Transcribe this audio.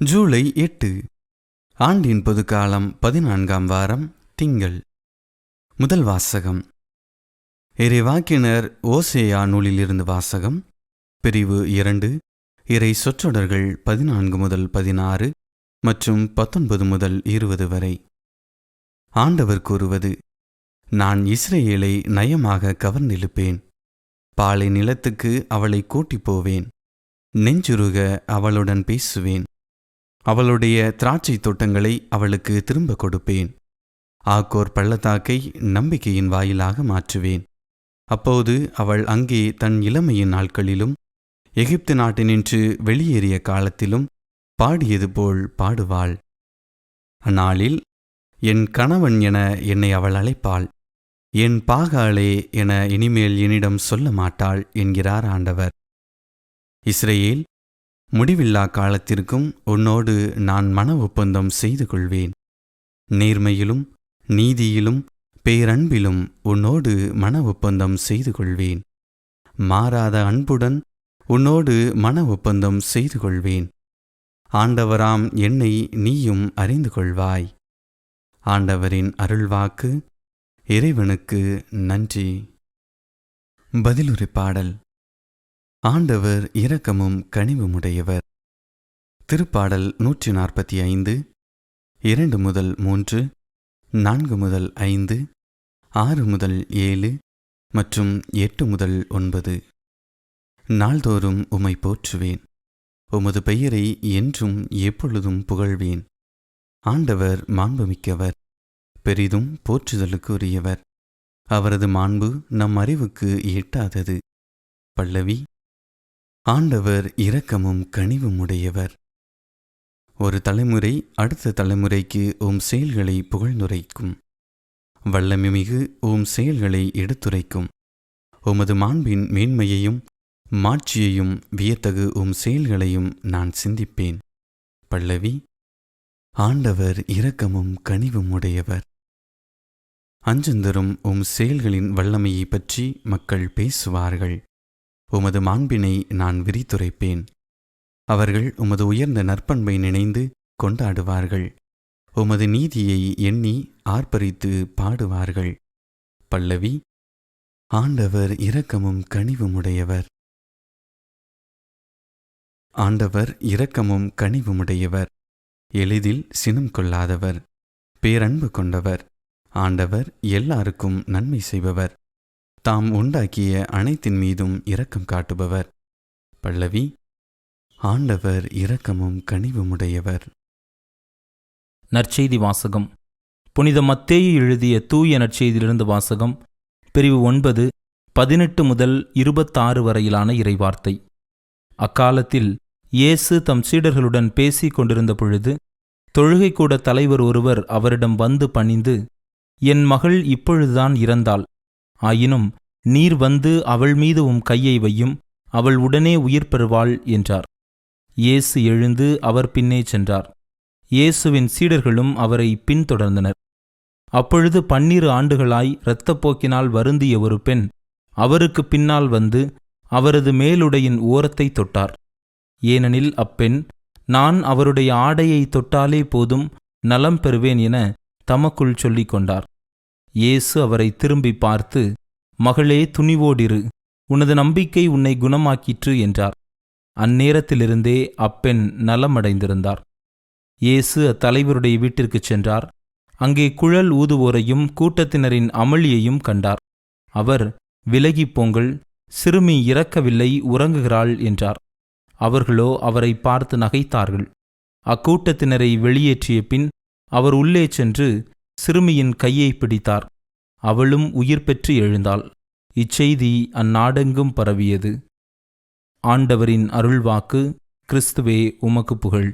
ஜூலை எட்டு. ஆண்டின் பொதுக்காலம் பதினான்காம் வாரம் திங்கள். முதல் வாசகம். இறைவாக்கினர் ஓசேயா நூலிலிருந்து வாசகம். பிரிவு இரண்டு இறை சொற்றொடர்கள் பதினான்கு முதல் பதினாறு மற்றும் பத்தொன்பது முதல் இருபது வரை. ஆண்டவர் கூறுவது நான் இஸ்ரேலை நயமாக கவர்ந்திழுப்பேன். பாலை நிலத்துக்கு அவளை கூட்டிப் போவேன். நெஞ்சுருக அவளுடன் பேசுவேன். அவளுடைய திராட்சை தோட்டங்களை அவளுக்கு திரும்ப கொடுப்பேன். ஆக்கோர் பள்ளத்தாக்கை நம்பிக்கையின் வாயிலாக மாற்றுவேன். அப்போது அவள் அங்கே தன் இளமையின் நாட்களிலும் எகிப்து நாட்டினின்று வெளியேறிய காலத்திலும் பாடியது போல் பாடுவாள். அந்நாளில் என் கணவன் என என்னை அவள் அழைப்பாள். என் பாகாளே என இனிமேல் என்னிடம் சொல்ல மாட்டாள் என்கிறார் ஆண்டவர். இஸ்ரேல் முடிவில்லா காலத்திற்கும் உன்னோடு நான் மன ஒப்பந்தம் செய்து கொள்வேன். நேர்மையிலும் நீதியிலும் பேரன்பிலும் உன்னோடு மன ஒப்பந்தம் செய்து கொள்வேன். மாறாத அன்புடன் உன்னோடு மன ஒப்பந்தம் செய்து கொள்வேன். ஆண்டவராம் என்னை நீயும் அறிந்து கொள்வாய். ஆண்டவரின் அருள்வாக்கு இறைவனுக்கு நன்றி. பதிலுரை பாடல். ஆண்டவர் இரக்கமும் கனிவுமுடையவர். திருப்பாடல் நூற்றி நாற்பத்தி ஐந்து இரண்டு முதல் மூன்று நான்கு முதல் ஐந்து ஆறு முதல் ஏழு மற்றும் எட்டு முதல் ஒன்பது. நாள்தோறும் உம்மை போற்றுவேன். உமது பெயரை என்றும் எப்பொழுதும் புகழ்வேன். ஆண்டவர் மாண்புமிக்கவர் பெரிதும் போற்றுதலுக்கு உரியவர் அவரது மாண்பு நம் அறிவுக்கு எட்டாதது. பல்லவி ஆண்டவர் இரக்கமும் கனிவும் உடையவர். ஒரு தலைமுறை அடுத்த தலைமுறைக்கு உம் செயல்களை புகழ்ந்துரைக்கும். வல்லமிமிகு உம் செயல்களை எடுத்துரைக்கும். உமது மாண்பின் மேன்மையையும் மாட்சியையும் வியத்தகு உம் செயல்களையும் நான் சிந்திப்பேன். பல்லவி ஆண்டவர் இரக்கமும் கனிவும் உடையவர். அஞ்சந்தரும் உம் செயல்களின் வல்லமையை பற்றி மக்கள் பேசுவார்கள். உமது மாண்பினை நான் விரித்துரைப்பேன். அவர்கள் உமது உயர்ந்த நற்பண்பை நினைந்து கொண்டாடுவார்கள். உமது நீதியை எண்ணி ஆர்ப்பரித்து பாடுவார்கள். பல்லவி ஆண்டவர் இரக்கமும் கனிவுமுடையவர். ஆண்டவர் இரக்கமும் கனிவுமுடையவர். எளிதில் சினம் கொள்ளாதவர். பேரன்பு கொண்டவர். ஆண்டவர் எல்லாருக்கும் நன்மை செய்பவர். தாம் உண்டாக்கிய அனைத்தின் மீதும் இரக்கம் காட்டுபவர். பல்லவி ஆண்டவர் இரக்கமும் கனிவுமுடையவர். நற்செய்தி வாசகம். புனித மத்தேயு எழுதிய தூய நற்செய்தியிலிருந்து வாசகம். பிரிவு ஒன்பது பதினெட்டு முதல் இருபத்தாறு வரையிலான இறைவார்த்தை. அக்காலத்தில் இயேசு தம் சீடர்களுடன் பேசிக் கொண்டிருந்த பொழுது தொழுகைக்கூட தலைவர் ஒருவர் அவரிடம் வந்து பணிந்து என் மகள் இப்பொழுதுதான் இறந்தாள். ஆயினும் நீர் வந்து அவள் மீது உம் கையை வையும் அவள் உடனே உயிர் பெறுவாள் என்றார். இயேசு எழுந்து அவர் பின்னே சென்றார். இயேசுவின் சீடர்களும் அவரை பின்தொடர்ந்தனர். அப்பொழுது பன்னிரு ஆண்டுகளாய் இரத்தப்போக்கினால் வருந்திய ஒரு பெண் அவருக்கு பின்னால் வந்து அவரது மேலுடையின் ஓரத்தை தொட்டார். ஏனெனில் அப்பெண் நான் அவருடைய ஆடையை தொட்டாலே போதும் நலம் பெறுவேன் என தமக்குள் சொல்லிக் கொண்டார். இயேசு அவரை திரும்பி பார்த்து மகளே துணிவோடிரு. உனது நம்பிக்கை உன்னை குணமாக்கிற்று என்றார். அந்நேரத்திலிருந்தே அப்பெண் நலமடைந்திருந்தார். இயேசு அத்தலைவருடைய வீட்டிற்குச் சென்றார். அங்கே குழல் ஊதுவோரையும் கூட்டத்தினரின் அமளியையும் கண்டார். அவர் விலகிப் போங்கள். சிறுமி இறக்கவில்லை உறங்குகிறாள் என்றார். அவர்களோ அவரை பார்த்து நகைத்தார்கள். அக்கூட்டத்தினரை வெளியேற்றிய பின் அவர் உள்ளே சென்று சிறுமியின் கையை பிடித்தார். அவளும் உயிர் பெற்று எழுந்தாள். இச்செய்தி அந்நாடெங்கும் பரவியது. ஆண்டவரின் அருள்வாக்கு கிறிஸ்துவே உமக்கு புகழ்.